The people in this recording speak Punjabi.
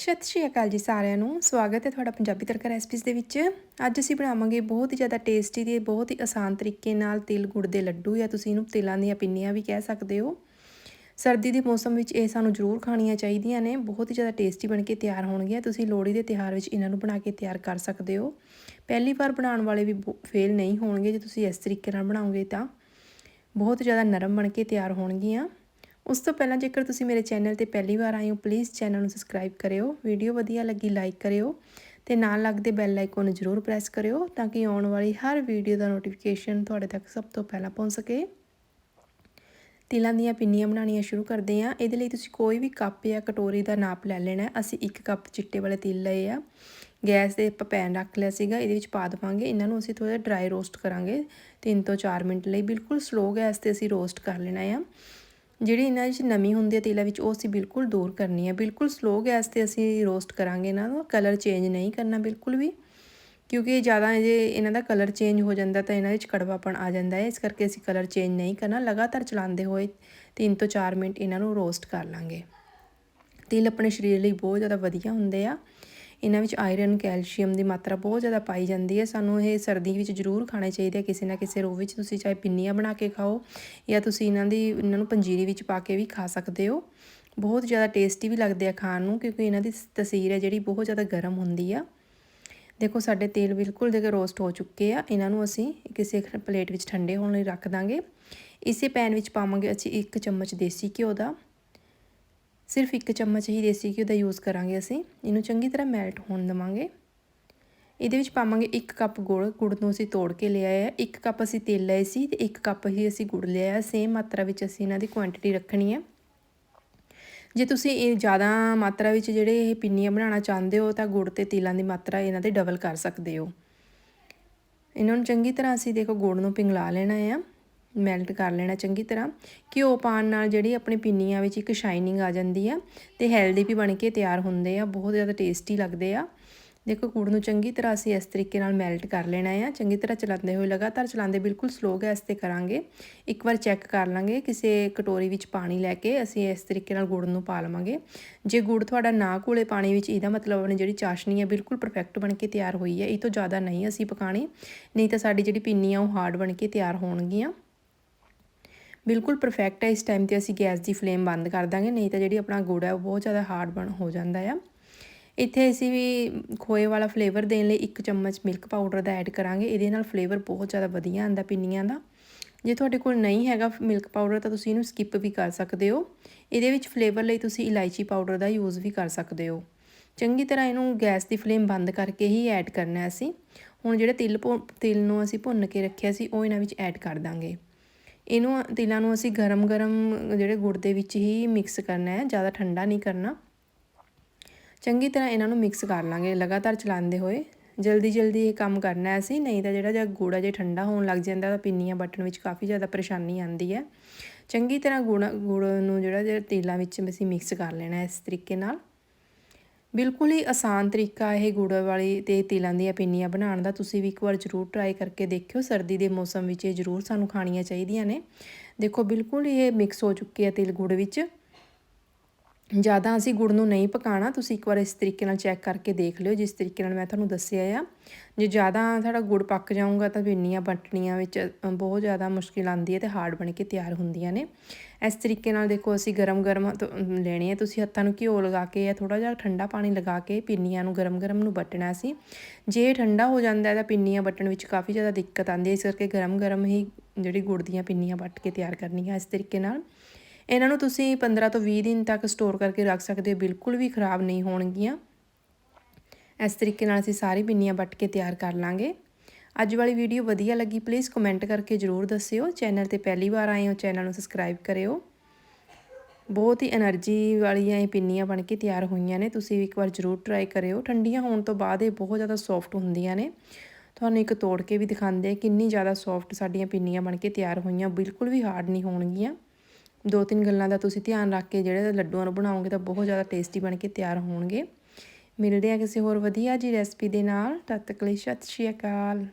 ਸਤਿ ਸ਼੍ਰੀ ਅਕਾਲ ਜੀ ਸਾਰਿਆਂ ਨੂੰ। ਸਵਾਗਤ ਹੈ ਤੁਹਾਡਾ ਪੰਜਾਬੀ ਤੜਕਾ ਰੈਸਪੀਜ਼ ਦੇ ਵਿੱਚ। ਅੱਜ ਅਸੀਂ ਬਣਾਵਾਂਗੇ ਬਹੁਤ ਹੀ ਜ਼ਿਆਦਾ ਟੇਸਟੀ ਤੇ ਬਹੁਤ ਹੀ ਆਸਾਨ ਤਰੀਕੇ ਨਾਲ ਤਿਲ, ਗੁੜ ਦੇ ਲੱਡੂ ਜਾਂ ਤੁਸੀਂ ਇਹਨੂੰ ਤਿਲਾਂ ਦੀਆਂ ਪਿੰਨੀਆਂ ਵੀ ਕਹਿ ਸਕਦੇ ਹੋ। ਸਰਦੀ ਦੇ ਮੌਸਮ ਵਿੱਚ ਇਹ ਸਾਨੂੰ ਜ਼ਰੂਰ ਖਾਣੀਆਂ ਚਾਹੀਦੀਆਂ ਨੇ। ਬਹੁਤ ਹੀ ਜ਼ਿਆਦਾ ਟੇਸਟੀ ਬਣ ਕੇ ਤਿਆਰ ਹੋਣਗੀਆਂ। ਤੁਸੀਂ ਲੋਹੜੀ ਦੇ ਤਿਉਹਾਰ ਵਿੱਚ ਇਹਨਾਂ ਨੂੰ ਬਣਾ ਕੇ ਤਿਆਰ ਕਰ ਸਕਦੇ ਹੋ। ਪਹਿਲੀ ਵਾਰ ਬਣਾਉਣ ਵਾਲੇ ਵੀ ਫੇਲ ਨਹੀਂ ਹੋਣਗੇ। ਜੇ ਤੁਸੀਂ ਇਸ ਤਰੀਕੇ ਨਾਲ ਬਣਾਓਗੇ ਤਾਂ ਬਹੁਤ ਜ਼ਿਆਦਾ ਨਰਮ ਬਣ ਕੇ ਤਿਆਰ ਹੋਣਗੀਆਂ। ਉਸ ਤੋਂ ਪਹਿਲਾਂ ਜੇਕਰ ਤੁਸੀਂ ਮੇਰੇ ਚੈਨਲ ਤੇ ਪਹਿਲੀ ਵਾਰ ਆਏ ਹੋ ਪਲੀਜ਼ ਚੈਨਲ ਨੂੰ ਸਬਸਕ੍ਰਾਈਬ ਕਰਿਓ ਵੀਡੀਓ ਵਧੀਆ ਲੱਗੀ ਲਾਈਕ ਕਰਿਓ ਤੇ ਨਾਲ ਲੱਗਦੇ ਬੈਲ ਆਈਕਨ ਨੂੰ ਜ਼ਰੂਰ ਪ੍ਰੈਸ ਕਰਿਓ ਤਾਂ ਕਿ ਆਉਣ ਵਾਲੀ ਹਰ ਵੀਡੀਓ ਦਾ ਨੋਟੀਫਿਕੇਸ਼ਨ ਤੁਹਾਡੇ ਤੱਕ ਸਭ ਤੋਂ ਪਹਿਲਾਂ ਪਹੁੰਚ ਸਕੇ। ਤਿਲਾਂ ਦੀਆਂ ਪਿੰਨੀਆਂ ਬਣਾਉਣੀਆਂ ਸ਼ੁਰੂ ਕਰਦੇ ਹਾਂ। ਇਹਦੇ ਲਈ ਤੁਸੀਂ ਕੋਈ ਵੀ ਕੱਪ ਜਾਂ ਕਟੋਰੀ ਦਾ ਨਾਪ ਲੈ ਲੈਣਾ ਅਸੀਂ ਇੱਕ ਕੱਪ ਚਿੱਟੇ ਵਾਲੇ ਤਿਲ ਲਏ ਆ। ਗੈਸ ਦੇ ਆਪਾਂ ਪੈਨ ਰੱਖ ਲਿਆ ਸੀਗਾ। ਇਹਦੇ ਵਿੱਚ ਪਾ ਦਵਾਂਗੇ। ਇਹਨਾਂ ਨੂੰ ਅਸੀਂ ਥੋੜਾ ਡਰਾਈ ਰੋਸਟ ਕਰਾਂਗੇ। 3 ਤੋਂ 4 ਮਿੰਟ ਲਈ ਬਿਲਕੁਲ ਸਲੋ ਗੈਸ ਤੇ ਅਸੀਂ ਰੋਸਟ ਕਰ ਲੈਣਾ ਆ। ਜਿਹੜੀ ਇਹਨਾਂ ਵਿੱਚ ਨਮੀ ਹੁੰਦੀ ਹੈ ਤੇਲਾਂ ਵਿੱਚ, ਉਹ ਅਸੀਂ ਬਿਲਕੁਲ ਦੂਰ ਕਰਨੀ ਹੈ। ਬਿਲਕੁਲ ਸਲੋ ਗੈਸ ਤੇ ਅਸੀਂ ਰੋਸਟ ਕਰਾਂਗੇ ਇਹਨਾਂ ਨੂੰ ਕਲਰ ਚੇਂਜ ਨਹੀਂ ਕਰਨਾ ਬਿਲਕੁਲ ਵੀ, ਕਿਉਂਕਿ ਜ਼ਿਆਦਾ ਜੇ ਇਹਨਾਂ ਦਾ ਕਲਰ ਚੇਂਜ ਹੋ ਜਾਂਦਾ ਤਾਂ ਇਹਨਾਂ ਵਿੱਚ ਕੜਵਾਪਣ ਆ ਜਾਂਦਾ ਹੈ। ਇਸ ਕਰਕੇ ਅਸੀਂ ਕਲਰ ਚੇਂਜ ਨਹੀਂ ਕਰਨਾ, ਲਗਾਤਾਰ ਚਲਾਉਂਦੇ ਹੋਏ 3 ਤੋਂ 4 ਮਿੰਟ ਇਹਨਾਂ ਨੂੰ ਰੋਸਟ ਕਰ ਲਾਂਗੇ। ਤਿਲ ਆਪਣੇ ਸਰੀਰ ਲਈ ਬਹੁਤ ਜ਼ਿਆਦਾ ਵਧੀਆ ਹੁੰਦੇ ਆ। ਇਹਨਾਂ ਵਿੱਚ ਆਇਰਨ, ਕੈਲਸ਼ੀਅਮ ਦੀ ਮਾਤਰਾ ਬਹੁਤ ਜ਼ਿਆਦਾ ਪਾਈ ਜਾਂਦੀ ਹੈ। ਸਾਨੂੰ ਇਹ ਸਰਦੀ ਵਿੱਚ ਜ਼ਰੂਰ ਖਾਣੇ ਚਾਹੀਦੇ ਆ ਕਿਸੇ ਨਾ ਕਿਸੇ ਰੂਪ ਵਿੱਚ। ਤੁਸੀਂ ਚਾਹੇ ਪਿੰਨੀਆਂ ਬਣਾ ਕੇ ਖਾਓ ਜਾਂ ਤੁਸੀਂ ਇਹਨਾਂ ਦੀ, ਇਹਨਾਂ ਨੂੰ ਪੰਜੀਰੀ ਵਿੱਚ ਪਾ ਕੇ ਵੀ ਖਾ ਸਕਦੇ ਹੋ। ਬਹੁਤ ਜ਼ਿਆਦਾ ਟੇਸਟੀ ਵੀ ਲੱਗਦੇ ਆ ਖਾਣ ਨੂੰ ਕਿਉਂਕਿ ਇਹਨਾਂ ਦੀ ਤਸੀਰ ਹੈ ਜਿਹੜੀ ਬਹੁਤ ਜ਼ਿਆਦਾ ਗਰਮ ਹੁੰਦੀ ਆ। ਦੇਖੋ ਸਾਡੇ ਤੇਲ ਬਿਲਕੁਲ ਦੇ ਰੋਸਟ ਹੋ ਚੁੱਕੇ ਆ। ਇਹਨਾਂ ਨੂੰ ਅਸੀਂ ਕਿਸੇ ਪਲੇਟ ਵਿੱਚ ਠੰਡੇ ਹੋਣ ਲਈ ਰੱਖ ਦਾਂਗੇ। ਇਸੇ ਪੈਨ ਵਿੱਚ ਪਾਵਾਂਗੇ ਅਸੀਂ 1 ਚਮਚ ਦੇਸੀ ਘਿਓ ਦਾ। ਸਿਰਫ ਇੱਕ ਚਮਚ ਹੀ ਦੇਸੀ ਘਿਓ ਦਾ ਯੂਜ਼ ਕਰਾਂਗੇ ਅਸੀਂ। ਇਹਨੂੰ ਚੰਗੀ ਤਰ੍ਹਾਂ ਮੈਲਟ ਹੋਣ ਦਵਾਂਗੇ। ਇਹਦੇ ਵਿੱਚ ਪਾਵਾਂਗੇ 1 ਕੱਪ ਗੁੜ ਗੁੜ ਨੂੰ ਅਸੀਂ ਤੋੜ ਕੇ ਲਿਆ ਹੈ। 1 ਕੱਪ ਅਸੀਂ ਤੇਲ ਲਏ ਸੀ ਤੇ 1 ਕੱਪ ਹੀ ਅਸੀਂ ਗੁੜ ਲਿਆ ਹੈ। ਸੇਮ ਮਾਤਰਾ ਵਿੱਚ ਅਸੀਂ ਇਹਨਾਂ ਦੀ ਕੁਆਂਟੀਟੀ ਰੱਖਣੀ ਹੈ। ਜੇ ਤੁਸੀਂ ਇਹ ਜ਼ਿਆਦਾ ਮਾਤਰਾ ਵਿੱਚ ਜਿਹੜੇ ਇਹ ਪਿੰਨੀਆਂ ਬਣਾਉਣਾ ਚਾਹੁੰਦੇ ਹੋ, ਤਾਂ ਗੁੜ ਤੇ ਤੇਲਾਂ ਦੀ ਮਾਤਰਾ ਇਹਨਾਂ ਦੇ ਡਬਲ ਕਰ ਸਕਦੇ ਹੋ। ਇਹਨਾਂ ਨੂੰ ਚੰਗੀ ਤਰ੍ਹਾਂ ਅਸੀਂ ਦੇਖੋ ਗੁੜ ਨੂੰ ਪਿੰਗਲਾ ਲੈਣਾ ਹੈ। ਮੈਲਟ ਕਰ ਲੈਣਾ ਚੰਗੀ ਤਰ੍ਹਾਂ। ਘਿਓ ਪਾਣ ਨਾਲ ਜਿਹੜੀ ਆਪਣੇ ਪਿੰਨੀਆਂ ਵਿੱਚ ਇੱਕ ਸ਼ਾਈਨਿੰਗ ਆ ਜਾਂਦੀ ਆ ਤੇ ਹੈਲਦੀ ਵੀ ਬਣ ਕੇ ਤਿਆਰ ਹੁੰਦੇ ਆ, ਬਹੁਤ ਜ਼ਿਆਦਾ ਟੇਸਟੀ ਲੱਗਦੇ ਆ। ਦੇਖੋ ਗੁੜ ਨੂੰ ਚੰਗੀ ਤਰ੍ਹਾਂ ਅਸੀਂ ਇਸ ਤਰੀਕੇ ਨਾਲ ਮੈਲਟ ਕਰ ਲੈਣਾ ਆ। ਚੰਗੀ ਤਰ੍ਹਾਂ ਚਲਾਉਂਦੇ ਹੋਏ ਲਗਾਤਾਰ ਚਲਾਉਂਦੇ ਬਿਲਕੁਲ ਸਲੋ ਗੈਸ ਤੇ ਕਰਾਂਗੇ। ਇੱਕ ਵਾਰ ਚੈੱਕ ਕਰ ਲਾਂਗੇ, ਕਿਸੇ ਕਟੋਰੀ ਵਿੱਚ ਪਾਣੀ ਲੈ ਕੇ ਅਸੀਂ ਇਸ ਤਰੀਕੇ ਨਾਲ ਗੁੜ ਨੂੰ ਪਾ ਲਵਾਂਗੇ। ਜੇ ਗੁੜ ਤੁਹਾਡਾ ਨਾ ਕੋਲੇ ਪਾਣੀ ਵਿੱਚ, ਇਹਦਾ ਮਤਲਬ ਆਪਣੀ ਜਿਹੜੀ ਚਾਸ਼ਨੀ ਹੈ ਬਿਲਕੁਲ ਪਰਫੈਕਟ ਬਣ ਕੇ ਤਿਆਰ ਹੋਈ ਹੈ ਇਹ ਤੋਂ ਜ਼ਿਆਦਾ ਨਹੀਂ ਅਸੀਂ ਪਕਾਣੀ ਨਹੀਂ ਤਾਂ ਸਾਡੀ ਜਿਹੜੀ ਪਿੰਨੀ ਆ ਉਹ ਹਾਰਡ ਬਣ ਕੇ ਤਿਆਰ ਹੋਣਗੀਆਂ। ਬਿਲਕੁਲ ਪਰਫੈਕਟ ਹੈ। ਇਸ ਟਾਈਮ ਤੇ ਅਸੀਂ ਗੈਸ ਦੀ ਫਲੇਮ ਬੰਦ ਕਰ ਦਾਂਗੇ, ਨਹੀਂ ਤਾਂ ਜਿਹੜੀ ਆਪਣਾ ਗੁੜ ਹੈ, ਉਹ ਬਹੁਤ ਜ਼ਿਆਦਾ ਹਾਰਡ ਬਣ ਹੋ ਜਾਂਦਾ ਆ। ਇੱਥੇ ਅਸੀਂ ਵੀ ਖੋਏ ਵਾਲਾ ਫਲੇਵਰ ਦੇਣ ਲਈ ਇੱਕ ਚਮਚ ਮਿਲਕ ਪਾਊਡਰ ਦਾ ਐਡ ਕਰਾਂਗੇ। ਇਹਦੇ ਨਾਲ ਫਲੇਵਰ ਬਹੁਤ ਜ਼ਿਆਦਾ ਵਧੀਆ ਆਂਦਾ ਪਿੰਨੀਆਂ ਦਾ। ਜੇ ਤੁਹਾਡੇ ਕੋਲ ਨਹੀਂ ਹੈਗਾ ਮਿਲਕ ਪਾਊਡਰ ਤਾਂ ਤੁਸੀਂ ਇਹਨੂੰ ਸਕਿਪ ਵੀ ਕਰ ਸਕਦੇ ਹੋ। ਇਹਦੇ ਵਿੱਚ ਫਲੇਵਰ ਲਈ ਤੁਸੀਂ ਇਲਾਇਚੀ ਪਾਊਡਰ ਦਾ ਯੂਜ਼ ਵੀ ਕਰ ਸਕਦੇ ਹੋ। ਚੰਗੀ ਤਰ੍ਹਾਂ ਇਹਨੂੰ ਗੈਸ ਦੀ ਫਲੇਮ ਬੰਦ ਕਰਕੇ ਹੀ ਐਡ ਕਰਨਾ ਅਸੀਂ। ਹੁਣ ਜਿਹੜੇ ਤਿਲ ਤਿਲ ਨੂੰ ਅਸੀਂ ਭੁੰਨ ਕੇ ਰੱਖਿਆ ਸੀ, ਉਹ ਇਹਨਾਂ ਵਿੱਚ ਐਡ ਕਰ ਦਾਂਗੇ। ਇਹਨੂੰ ਤਿਲਾਂ ਨੂੰ ਅਸੀਂ ਗਰਮ-ਗਰਮ ਜਿਹੜੇ ਗੁੜ ਦੇ ਵਿੱਚ ਹੀ ਮਿਕਸ ਕਰਨਾ ਹੈ, ਜ਼ਿਆਦਾ ਠੰਡਾ ਨਹੀਂ ਕਰਨਾ। ਚੰਗੀ ਤਰ੍ਹਾਂ ਇਹਨਾਂ ਨੂੰ ਮਿਕਸ ਕਰ ਲਾਂਗੇ, ਲਗਾਤਾਰ ਚਲਾਉਂਦੇ ਹੋਏ। ਜਲਦੀ ਜਲਦੀ ਇਹ ਕੰਮ ਕਰਨਾ ਹੈ ਅਸੀਂ, ਨਹੀਂ ਤਾਂ ਜਿਹੜਾ ਜੇ ਗੁੜ ਜੇ ਠੰਡਾ ਹੋਣ ਲੱਗ ਜਾਂਦਾ ਤਾਂ ਪਿੰਨੀਆਂ ਬਟਣ ਵਿੱਚ ਕਾਫੀ ਜ਼ਿਆਦਾ ਪਰੇਸ਼ਾਨੀ ਆਉਂਦੀ ਹੈ। ਚੰਗੀ ਤਰ੍ਹਾਂ ਗੁੜ ਗੁੜ ਨੂੰ ਜਿਹੜਾ ਜਿਹੜਾ ਤੇਲਾਂ ਵਿੱਚ ਅਸੀਂ ਮਿਕਸ ਕਰ ਲੈਣਾ ਇਸ ਤਰੀਕੇ ਨਾਲ। ਬਿਲਕੁਲ ਹੀ ਆਸਾਨ ਤਰੀਕਾ ਇਹ ਗੁੜ ਵਾਲੀ ਤੇ ਤਿਲਾਂ ਦੀਆਂ ਪਿੰਨੀਆਂ ਬਣਾਉਣ ਦਾ। ਤੁਸੀਂ ਵੀ ਇੱਕ ਵਾਰ ਜ਼ਰੂਰ ਟਰਾਈ ਕਰਕੇ ਦੇਖਿਓ। ਸਰਦੀ ਦੇ ਮੌਸਮ ਵਿੱਚ ਇਹ ਜ਼ਰੂਰ ਸਾਨੂੰ ਖਾਣੀਆਂ ਚਾਹੀਦੀਆਂ ਨੇ। ਦੇਖੋ, ਬਿਲਕੁਲ ਇਹ ਮਿਕਸ ਹੋ ਚੁੱਕੀ ਹੈ ਤਿਲ ਗੁੜ ਵਿੱਚ। ਜ਼ਿਆਦਾ ਅਸੀਂ ਗੁੜ ਨੂੰ ਨਹੀਂ ਪਕਾਣਾ ਤੁਸੀਂ ਇੱਕ ਵਾਰ ਇਸ ਤਰੀਕੇ ਨਾਲ ਚੈੱਕ ਕਰਕੇ ਦੇਖ ਲਿਓ, ਜਿਸ ਤਰੀਕੇ ਨਾਲ ਮੈਂ ਤੁਹਾਨੂੰ ਦੱਸਿਆ ਆ। ਜੇ ਜ਼ਿਆਦਾ ਸਾਡਾ ਗੁੜ ਪੱਕ ਜਾਊਗਾ ਤਾਂ ਪਿੰਨੀਆਂ ਬਟਣੀਆਂ ਵਿੱਚ ਬਹੁਤ ਜ਼ਿਆਦਾ ਮੁਸ਼ਕਿਲ ਆਉਂਦੀ ਹੈ ਤੇ ਹਾਰਡ ਬਣ ਕੇ ਤਿਆਰ ਹੁੰਦੀਆਂ ਨੇ। ਇਸ ਤਰੀਕੇ ਨਾਲ ਦੇਖੋ, ਅਸੀਂ ਗਰਮ-ਗਰਮ ਲੈਣੇ ਆ, ਤੁਸੀਂ ਹੱਥਾਂ ਨੂੰ ਘਿਓ ਲਗਾ ਕੇ ਜਾਂ ਥੋੜਾ ਜਿਹਾ ਠੰਡਾ ਪਾਣੀ ਲਗਾ ਕੇ ਪਿੰਨੀਆਂ ਨੂੰ ਗਰਮ-ਗਰਮ ਨੂੰ ਬਟਣਾ ਸੀ। ਜੇ ਠੰਡਾ ਹੋ ਜਾਂਦਾ ਤਾਂ ਪਿੰਨੀਆਂ ਬਟਣ ਵਿੱਚ ਕਾਫੀ ਜ਼ਿਆਦਾ ਦਿੱਕਤ ਆਉਂਦੀ ਹੈ, ਇਸ ਕਰਕੇ ਗਰਮ-ਗਰਮ ਹੀ ਜਿਹੜੀ ਗੁੜ ਦੀਆਂ ਪਿੰਨੀਆਂ ਬਟ ਕੇ ਤਿਆਰ ਕਰਨੀਆਂ ਇਸ ਤਰੀਕੇ ਨਾਲ। ਇਹਨਾਂ ਨੂੰ ਤੁਸੀਂ 15 ਤੋਂ 20 ਦਿਨ ਤੱਕ ਸਟੋਰ ਕਰਕੇ ਰੱਖ ਸਕਦੇ ਹੋ, ਬਿਲਕੁਲ ਵੀ ਖਰਾਬ ਨਹੀਂ ਹੋਣਗੀਆਂ। ਇਸ ਤਰੀਕੇ ਨਾਲ ਅਸੀਂ ਸਾਰੀ ਪਿੰਨੀਆਂ ਵੱਟ ਕੇ ਤਿਆਰ ਕਰ ਲਾਂਗੇ। ਅੱਜ ਵਾਲੀ ਵੀਡੀਓ ਵਧੀਆ ਲੱਗੀ ਪਲੀਜ਼ ਕਮੈਂਟ ਕਰਕੇ ਜਰੂਰ ਦੱਸਿਓ। ਚੈਨਲ ਤੇ ਪਹਿਲੀ ਵਾਰ ਆਏ ਹੋ ਚੈਨਲ ਨੂੰ ਸਬਸਕ੍ਰਾਈਬ ਕਰਿਓ। ਬਹੁਤ ਹੀ એનર્ਜੀ ਵਾਲੀਆਂ ਇਹ ਪਿੰਨੀਆਂ ਬਣ ਕੇ ਤਿਆਰ ਹੋਈਆਂ ਨੇ। ਤੁਸੀਂ ਇੱਕ ਵਾਰ ਜਰੂਰ ਟਰਾਈ ਕਰਿਓ। ਠੰਡੀਆਂ ਹੋਣ ਤੋਂ ਬਾਅਦ ਇਹ ਬਹੁਤ ਜ਼ਿਆਦਾ ਸੌਫਟ ਹੁੰਦੀਆਂ ਨੇ। ਤੁਹਾਨੂੰ ਇੱਕ ਤੋੜ ਕੇ ਵੀ ਦਿਖਾਉਂਦੇ ਕਿੰਨੀ ਜ਼ਿਆਦਾ ਸੌਫਟ ਸਾਡੀਆਂ ਪਿੰਨੀਆਂ ਬਣ ਕੇ ਤਿਆਰ ਹੋਈਆਂ, ਬਿਲਕੁਲ ਵੀ ਹਾਰਡ ਨਹੀਂ ਹੋਣਗੀਆਂ। ਦੋ ਤਿੰਨ ਗੱਲਾਂ ਦਾ ਤੁਸੀਂ ਧਿਆਨ ਰੱਖ ਕੇ ਜਿਹੜੇ ਲੱਡੂਆਂ ਨੂੰ ਬਣਾਓਗੇ ਤਾਂ ਬਹੁਤ ਜ਼ਿਆਦਾ ਟੇਸਟੀ ਬਣ ਕੇ ਤਿਆਰ ਹੋਣਗੇ। ਮਿਲਦੇ ਆ ਕਿਸੇ ਹੋਰ ਵਧੀਆ ਜੀ ਰੈਸਪੀ ਦੇ ਨਾਲ। ਤਦ ਤੱਕ ਲਈ ਸਤਿ ਸ਼੍ਰੀ ਅਕਾਲ।